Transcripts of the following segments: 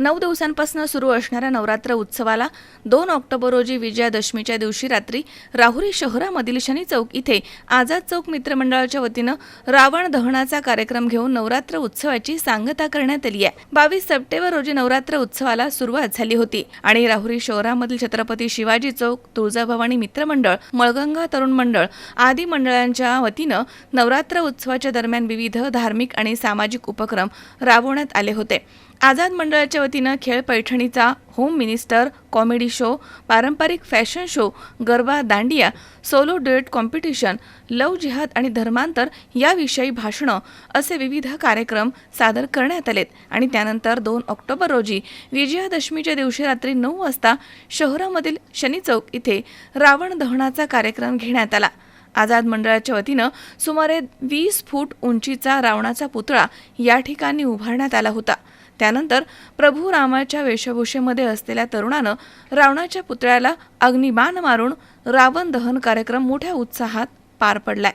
नऊ दिवसांपासून सुरू असणाऱ्या नवरात्र उत्सवाला दोन ऑक्टोबर रोजी विजयादशमीच्या दिवशी रात्री राहुरी शहरामधील शनी चौक इथे आझाद चौक मित्रमंडळाच्या वतीनं रावण दहनाचा कार्यक्रम घेऊन नवरात्र उत्सवाची सांगता करण्यात आली आहे. बावीस सप्टेंबर रोजी नवरात्र उत्सवाला सुरुवात झाली होती आणि राहुरी शहरामधील छत्रपती शिवाजी चौक तुळजाभवानी मित्रमंडळ मळगंगा तरुण मंडळ आदी मंडळांच्या वतीनं नवरात्र उत्सवाच्या दरम्यान विविध धार्मिक आणि सामाजिक उपक्रम राबवण्यात आले होते. आझाद मंडळाच्या वतीनं खेळ पैठणीचा होम मिनिस्टर कॉमेडी शो पारंपरिक fashion show garba dandiya solo duet competition love जिहाद आणि धर्मांतर याविषयी भाषणं असे विविध कार्यक्रम सादर करण्यात आलेत. आणि त्यानंतर दोन ऑक्टोबर रोजी विजयादशमीच्या दिवशी रात्री नऊ वाजता शहरामधील शनी चौक इथे रावण दहनाचा कार्यक्रम घेण्यात आला. आझाद मंडळाच्या वतीनं सुमारे वीस फूट उंचीचा रावणाचा पुतळा या ठिकाणी उभारण्यात आला होता. त्यानंतर प्रभू रामाच्या वेशभूषेमध्ये असलेल्या तरुणानं रावणाच्या पुतळ्याला अग्निबाण मारून रावण दहन कार्यक्रम मोठ्या उत्साहात पार पडलाय.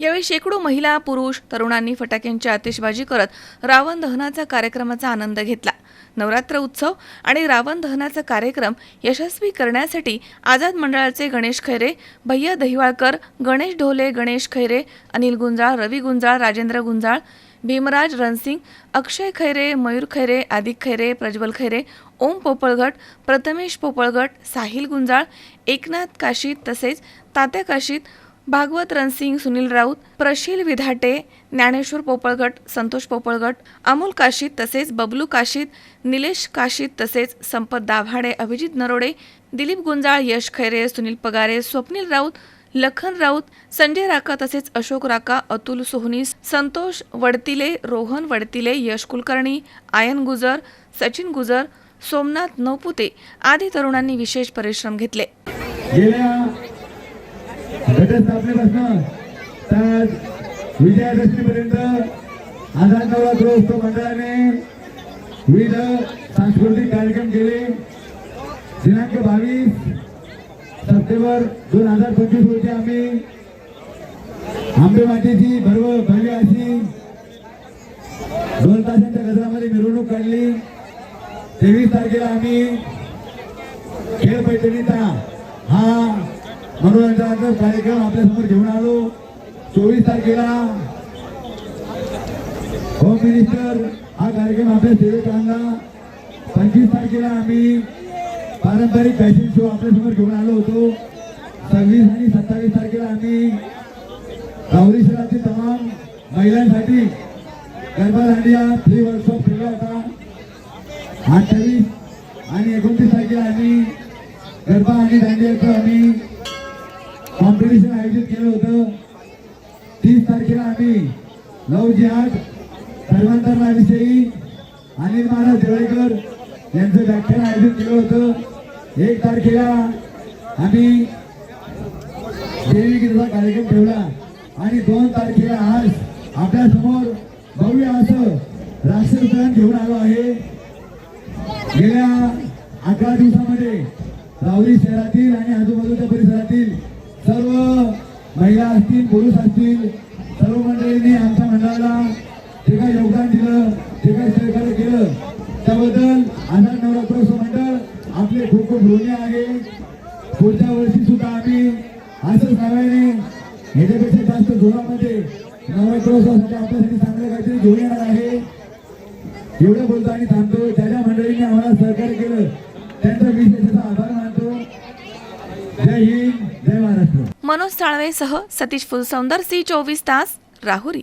यावेळी शेकडो महिला पुरुष तरुणांनी फटाक्यांची आतिषबाजी करत रावण दहनाचा कार्यक्रमाचा आनंद घेतला. नवरात्र उत्सव आणि रावण दहनाचा कार्यक्रम यशस्वी करण्यासाठी आझाद मंडळाचे गणेश खैरे भैया दहिवाळकर गणेश ढोले गणेश खैरे अनिल गुंजाळ रवी गुंजाळ राजेंद्र गुंजाळ भीमराज रणसिंग अक्षय खैरे मयूर खैरे आदिक खैरे प्रज्वल खैरे ओम पोपळगट प्रथमेश पोपळगट साहिल गुंजाळ एकनाथ काशीत तसेच तात्या काशीत भागवत रणसिंग सुनील राऊत प्रशील विधाटे ज्ञानेश्वर पोपळगट संतोष पोपळगट अमोल काशीत तसेच बबलू काशीत निलेश काशीत तसेच संपत दाभाडे अभिजित नरोडे दिलीप गुंजाळ यश खैरे सुनील पगारे स्वप्नील राऊत लखन राऊत संजय राका तसेच अशोक राका अतुल सोहनी संतोष वडतिले रोहन वडतिले यश कुलकर्णी आयन गुजर सचिन गुजर सोमनाथ नवपुते आदी तरुणांनी विशेष परिश्रम घेतले. विजयादशमीपर्यंत आझाद नवरात्र उत्सव मंडळाने विविध सांस्कृतिक कार्यक्रम केले. दिनांक बावीस सप्टेंबर दोन हजार पंचवीस रोजी आम्ही आंबे भरव भव्य अशी दोन तासांच्या गजरामध्ये मिरवणूक काढली. तेवीस तारखेला आम्ही खेळ पैठणीचा हा मनोरंजनाचा कार्यक्रम आपल्यासमोर घेऊन आलो. चोवीस तारखेला होम मिनिस्टर हा कार्यक्रम आपल्या सेवेत आणला. पंचवीस तारखेला आम्ही पारंपरिक फॅशन शो आपल्यासमोर घेऊन आलो होतो. सव्वीस आणि सत्तावीस तारखेला आम्ही राहुरी शहरातील तमाम महिलांसाठी गरबा दांडिया फ्री वर्कशॉप ठेवला होता. अठ्ठावीस आणि एकोणतीस तारखेला आम्ही गरबा आणि दांडियाचं आम्ही कॉम्पिटिशन आयोजित केलं होतं. तीस तारखेला आम्ही लव जिहाद धर्मांतरणाविषयी अनिल महाराज देवळेकर यांचं व्याख्यान आयोजित केलं होतं. एक तारखेला आम्ही देवीगीताचा कार्यक्रम ठेवला. आणि दोन तारखेला आज आपल्यासमोर भव्य असं राष्ट्रगान घेऊन आलो आहे. गेल्या अकरा दिवसामध्ये राहुरी शहरातील आणि आजूबाजूच्या परिसरातील सर्व महिला असतील पुरुष असतील सर्व मंडळींनी आमच्या मंडळाला जे काही योगदान दिलं जे काही सहकार्य केलं त्याबद्दल आझाद नवरात्रोत्सव मंडळ आपले खूप खूप ऋणी आहे. पुढच्या वर्षी सुद्धा आम्ही असंच नव्याने ह्याच्यापेक्षा जास्त जोरामध्ये नवरात्रोत्सवासाठी आपल्यासाठी चांगलं काहीतरी घेऊन येणार आहे. एवढं बोलतो आणि थांबतो. ज्या ज्या मंडळींनी आम्हाला सहकार्य केलं त्यांचा विशेष आभार मानतो. जय हिंद जय महाराष्ट्र. मनोज साळवेसह सतीश फुलसौंदर सी चोवीस तास राहुरी.